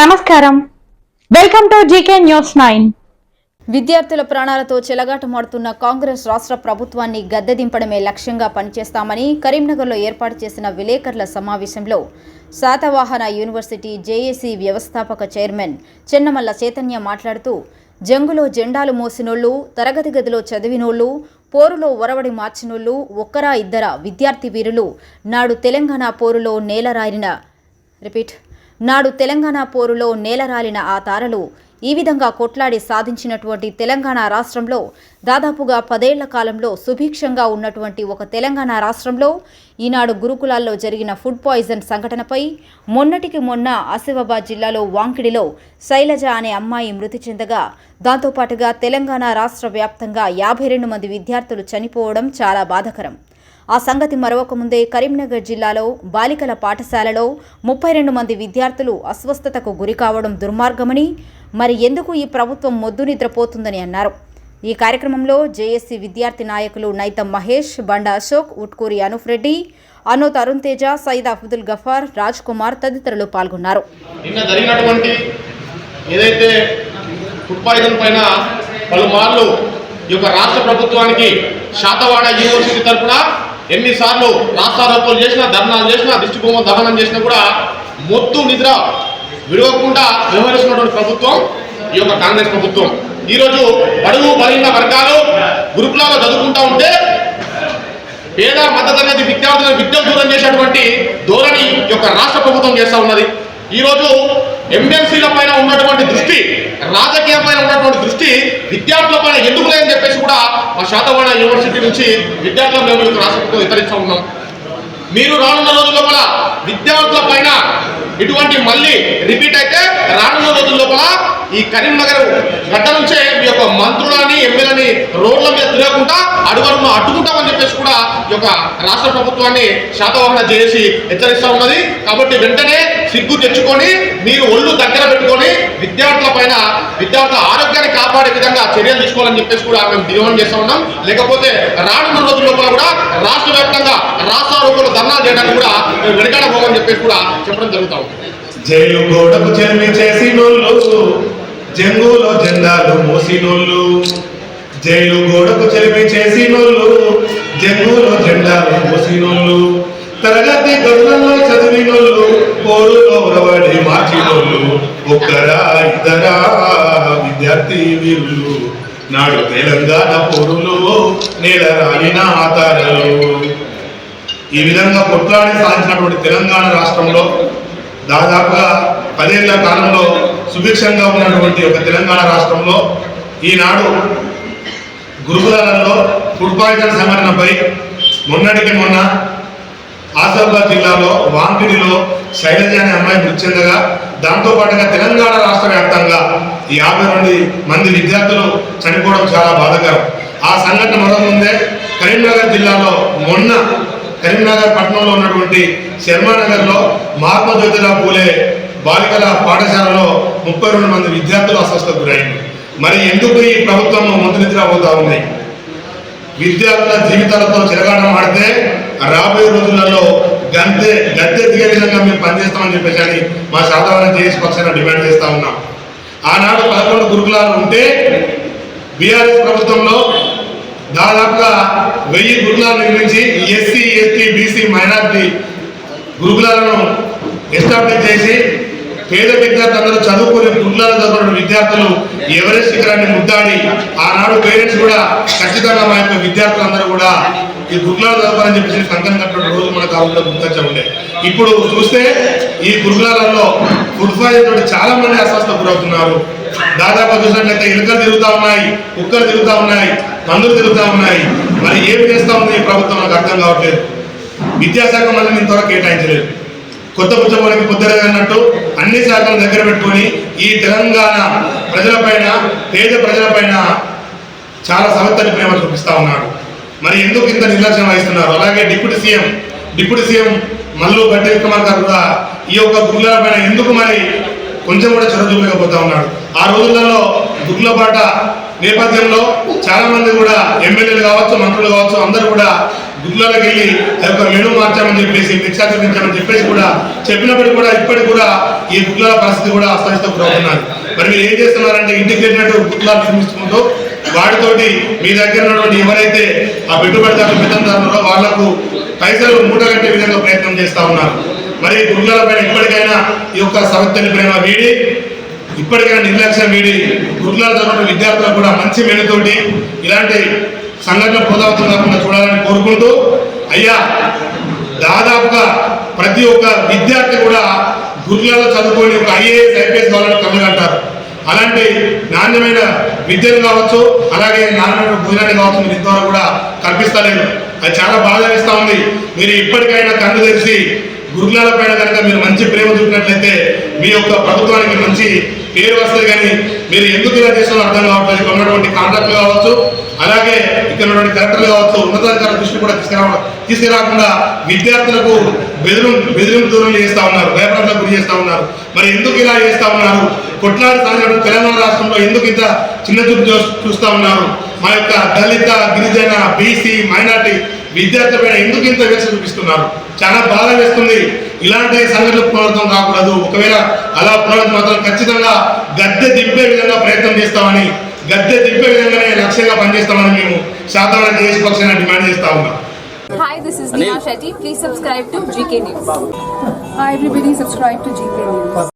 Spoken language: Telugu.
నమస్కారం. Welcome to GK news nine విద్యార్థుల ప్రాణాలతో చెలగాటమాడుతున్న కాంగ్రెస్ రాష్ట్ర ప్రభుత్వాన్ని గద్దెదింపడమే లక్ష్యంగా పనిచేస్తామని కరీంనగర్లో ఏర్పాటు చేసిన విలేకరుల సమావేశంలో శాతవాహన యూనివర్సిటీ జేఏసీ వ్యవస్థాపక చైర్మన్ చెన్నమల్ల చైతన్య మాట్లాడుతూ జంగులో జెండాలు మోసినోళ్ళు తరగతి గదిలో చదివినోళ్ళు పోరులో ఒరవడి మార్చినోళ్ళు ఒక్కరా ఇద్దరా విద్యార్థి వీరులు నాడు తెలంగాణ పోరులో నేలరారిన. రిపీట్. నాడు తెలంగాణ పోరులో నేలరాలిన ఆ తారలు ఈ విధంగా కొట్లాడి సాధించినటువంటి తెలంగాణ రాష్ట్రంలో దాదాపుగా పదేళ్ళ కాలంలో సుభిక్షంగా ఉన్నటువంటి ఒక తెలంగాణ రాష్ట్రంలో ఈనాడు గురుకులాల్లో జరిగిన ఫుడ్ పాయిజన్ సంఘటనపై మొన్నటికి మొన్న ఆసిఫాబాద్ జిల్లాలో వాంకిడిలో శైలజ అనే అమ్మాయి మృతి చెందగా దాంతోపాటుగా తెలంగాణ రాష్ట్ర వ్యాప్తంగా యాభై రెండు మంది విద్యార్థులు చనిపోవడం చాలా బాధకరం. ఆ సంగతి మరొక ముందే కరీంనగర్ జిల్లాలో బాలికల పాఠశాలలో ముప్పై రెండు మంది విద్యార్థులు అస్వస్థతకు గురి కావడం దుర్మార్గమని మరి ఎందుకు ఈ ప్రభుత్వం మొద్దు నిద్రపోతుందని అన్నారు. ఈ కార్యక్రమంలో జేఏసీ విద్యార్థి నాయకులు నైతం మహేష్ బండా అశోక్ ఉట్కూరి అనూఫ్ రెడ్డి అనూత్ అరుణ్ తేజ సయీద్ అబ్దుల్ గఫార్ రాజ్ కుమార్ తదితరులు పాల్గొన్నారు. నిన్న జరిగినటువంటి ఏదైతే ఫుడ్ పాయిజన్ పైన పలుమార్లు ఈ యొక్క రాష్ట్ర ప్రభుత్వానికి శాతవాడ యూనివర్సిటీ తరఫున ఎన్నిసార్లు రాష్ట్రాలతో చేసినా ధర్నాలు చేసినా దిష్టిబొమ్మ దహనం చేసినా కూడా మొత్తు నిద్ర విడవకుండా వ్యవహరిస్తున్నటువంటి ప్రభుత్వం ఈ యొక్క కాంగ్రెస్ ప్రభుత్వం. ఈరోజు బడుగు బలహీన వర్గాలు గురుకులాల్లో చదువుకుంటా ఉంటే పేద మధ్యతరగతి విద్యార్థులను విద్యను దూరం చేసేటువంటి ధోరణి ఈ యొక్క రాష్ట్ర ప్రభుత్వం చేస్తా ఉన్నది. ఈ రోజు పైన ఉన్నటువంటి రాజకీయం పైన ఉన్నటువంటి దృష్టి విద్యార్థుల పైన ఎందుకు లేదని చెప్పేసి కూడా మా శాతవాడ యూనివర్సిటీ నుంచి విద్యార్థుల మేము ఈ యొక్క ఉన్నాం. మీరు రానున్న రోజుల లోపల విద్యార్థుల పైన ఇటువంటి మళ్ళీ రిపీట్ అయితే రానున్న రోజుల లోపల ఈ కరీంనగర్ గడ్డ నుంచే మీ యొక్క మంత్రులని ఎమ్మెల్యేని రోడ్ల మీద తిరగకుండా అడుగులను అడ్డుకుంటామని చెప్పేసి కూడా ఈ యొక్క రాష్ట్ర ప్రభుత్వాన్ని శాతవాహన చేసి హెచ్చరిస్తూ ఉన్నది. కాబట్టి వెంటనే సిగ్గు తెచ్చుకొని మీరు ఒళ్ళు దగ్గర పెట్టుకొని విద్యార్థుల పైన విద్యార్థుల ఆరోగ్యాన్ని కాపాడే విధంగా చర్యలు తీసుకోవాలని చెప్పేసి కూడా మేము డిమాండ్ చేస్తూ ఉన్నాం. లేకపోతే రానున్న రోజుల లోపల కూడా రాష్ట్ర వ్యాప్తంగా రాష్ట్రారోపణలు ధర్నాలు చేయడానికి కూడా మేము వెనకాడబోమని చెప్పేసి కూడా చెప్పడం జరుగుతూ ఉంది. జైలు గోడకు చేసి చేసినోళ్ళు జంగులో జెండాలు మోసినోళ్ళు జైలు గోడకు చెల్మి చేసినోళ్ళు జంగులో జెండాలు మోసినోళ్ళు తరగతి గదులలో చదివినోళ్ళు పోరులో ఉరవడి మార్చినోళ్ళు ఒక్కరా ఇద్దరా విద్యార్థి వీరులు నాడు తెలంగాణ పోరులు నేల రాలిన ఆతారలు ఈ విధంగా కొట్లాడి సాధించినటువంటి తెలంగాణ రాష్ట్రంలో దాదాపుగా పదేళ్ళ కాలంలో సుభిక్షంగా ఉన్నటువంటి ఒక తెలంగాణ రాష్ట్రంలో ఈనాడు గురుకులాలలో ఫుడ్ పాయిజన్ సంఘటనపై మొన్నటికి మొన్న ఆసిఫాబాద్ జిల్లాలో వాంకిడిలో శైలజ అనే అమ్మాయి మృతి చెందగా దాంతో పాటుగా తెలంగాణ రాష్ట్ర వ్యాప్తంగా యాభై రెండు మంది విద్యార్థులు చనిపోవడం చాలా బాధాకరం. ఆ సంఘటన మొదలు ముందే కరీంనగర్ జిల్లాలో మొన్న కరీంనగర్ పట్టణంలో ఉన్నటువంటి శర్మానగర్లో మహాత్మా జ్యోతిరావు పూలే బాలికల పాఠశాలలో ముప్పై రెండు మంది విద్యార్థులు అస్వస్థకు గురైంది. మరి ఎందుకు ఈ ప్రభుత్వం ముందునిద్ర పోతా ఉన్నాయి విద్యార్థుల జీవితాలతో చెరగాటం ఆడితే రాబోయే రోజులలో గంతే గద్దె దిగే విధంగా మేము పనిచేస్తామని చెప్పేసి అని మా సాధారణ జేఎస్ పక్షాన డిమాండ్ చేస్తా ఉన్నాం. ఆనాడు పదకొండు గురుకులాలు ఉంటే బీఆర్ఎస్ ప్రభుత్వంలో దాదాపుగా వెయ్యి గురుకులాలు నిర్మించి ఎస్సీ ఎస్టీ బీసీ మైనార్టీ గురుకులాలను ఎస్టాబ్లిష్ చేసి పేద విద్యార్థులందరూ చదువుకునే గురుకులాలు చదువుకున్న విద్యార్థులు ఎవరెస్ట్ శిఖరాన్ని ముద్దాడి ఆనాడు పేరెంట్స్ కూడా ఖచ్చితంగా మా యొక్క విద్యార్థులందరూ కూడా ఈ గురుకులాలు చదవాలని చెప్పేసి సంకల్పం కట్టిన రోజు మన కాలంలో గుర్తించే ఉండే. ఇప్పుడు చూస్తే ఈ గురుకులాలలో ఫుడ్ పాయిజన్ చాలా మంది అస్వస్థ గురవుతున్నారు. దాదాపు చూసినట్లయితే ఎలుకలు తిరుగుతా ఉన్నాయి కుక్కలు తిరుగుతా ఉన్నాయి పందులు తిరుగుతా ఉన్నాయి. మరి ఏం చేస్తా ఉంది ఈ ప్రభుత్వం? నాకు అర్థం కావట్లేదు. విద్యాశాఖ మళ్ళీ నేను త్వరగా కేటాయించలేదు. కొత్త పుచ్చపోనికి పొద్దురగా అన్నట్టు అన్ని శాఖలు దగ్గర పెట్టుకొని ఈ తెలంగాణ ప్రజలపైన పేద ప్రజలపైన చాలా సమర్థని ప్రేమ చూపిస్తా ఉన్నాడు. మరి ఎందుకు ఇంత నిర్లక్ష్యం వహిస్తున్నారు? అలాగే deputy CM deputy CM Mallu గడ్డ విక్రమార్ గారు కూడా ఈ యొక్క గురుల పైన ఎందుకు మరి కొంచెం కూడా చొరవ చూపకపోతా ఉన్నాడు? ఆ రోజులలో గుర్లపాట నేపథ్యంలో చాలా మంది కూడా ఎమ్మెల్యేలు కావచ్చు మంత్రులు కావచ్చు అందరూ కూడా గుడ్లలోకి వెళ్ళి ఆ యొక్క మెను మార్చామని చెప్పేసి నిక్షాకరించామని చెప్పేసి కూడా చెప్పినప్పటికీ కూడా ఇప్పటికి కూడా ఈ గుడ్ల పరిస్థితి కూడా అస్తవ్యస్త గురవుతున్నారు మరి మీరు ఏం చేస్తున్నారంటే ఇంటిగ్రేటెడ్ గుడ్లాలు నిర్మించుకుంటూ వాటితోటి మీ దగ్గర ఉన్నటువంటి ఎవరైతే ఆ పెట్టుబడిదారులు పెద్దందారున్నారో వాళ్ళకు పైసలు మూట కట్టే విధంగా ప్రయత్నం చేస్తా ఉన్నారు. మరి గుడ్ల పైన ఇప్పటికైనా ఈ యొక్క సవత్తని ప్రేమ వీడి ఇప్పటికైనా నిర్లక్ష్యం వీడి గుర్లాల చదువుతున్న విద్యార్థులకు కూడా మంచి మెనుతోటి ఇలాంటి సంఘటన పునరావృతం కాకుండా చూడాలని కోరుకుంటూ అయ్యా దాదాపుగా ప్రతి ఒక్క విద్యార్థి కూడా గురుకులాల్లో చదువుకొని ఒక ఐఏఎస్ ఐపీఎస్ కావాలని కళ్ళగంటారు అలాంటి నాణ్యమైన విద్యను కావచ్చు అలాగే నాణ్యమైన భోజనాన్ని కావచ్చు మీరు ఇంతవరకు కూడా కల్పిస్తలేదు అది చాలా బాధ వేస్తా ఉంది. మీరు ఇప్పటికైనా కన్ను తెరిచి గురుకులాల పైన కనుక మీరు మంచి ప్రేమ చూపినట్లయితే మీ యొక్క ప్రభుత్వానికి మంచి పేరు వస్తుంది కానీ మీరు ఎందుకు ఇలా చేస్తారో అర్థం కావట్లేదు. ఇక్కడ ఉన్నటువంటి కాంట్రాక్టులు కావచ్చు అలాగే ఇక్కడ ఉన్నటువంటి కలెక్టర్లు కావచ్చు ఉన్నతాధికారుల దృష్టి కూడా తీసుకురా తీసుకురాకుండా విద్యార్థులకు బెదిరి బెదిరింపు దూరం చేస్తా ఉన్నారు భయప్రాంతాలకు గురి చేస్తూ ఉన్నారు. మరి ఎందుకు ఇలా చేస్తూ ఉన్నారు? కొట్లాడి సాగిన తెలంగాణ రాష్ట్రంలో ఎందుకు ఇంత చిన్న చూపు చూస్తూ చూస్తా ఉన్నారు? మా యొక్క దళిత గిరిజన బీసీ మైనార్టీ విద్యార్థుల పైన ఎందుకు ఇంత వేస చూపిస్తున్నారు? చాలా బాధ వేస్తుంది. ఇలాంటి సంఘటనలు పునరావృతం కాకూడదు. ఒకవేళ అలా పునరావృతం మాత్రం ఖచ్చితంగా గద్దె దింపే విధంగా ప్రయత్నం చేస్తామని గద్దె దింపే విధంగానే లక్ష్యంగా పనిచేస్తామని మేము శాతవాహన దేశ పక్షాన డిమాండ్ చేస్తా ఉన్నాం Hi, this is Neha Shetty. Please subscribe to GK News. Hi everybody, subscribe to GK News.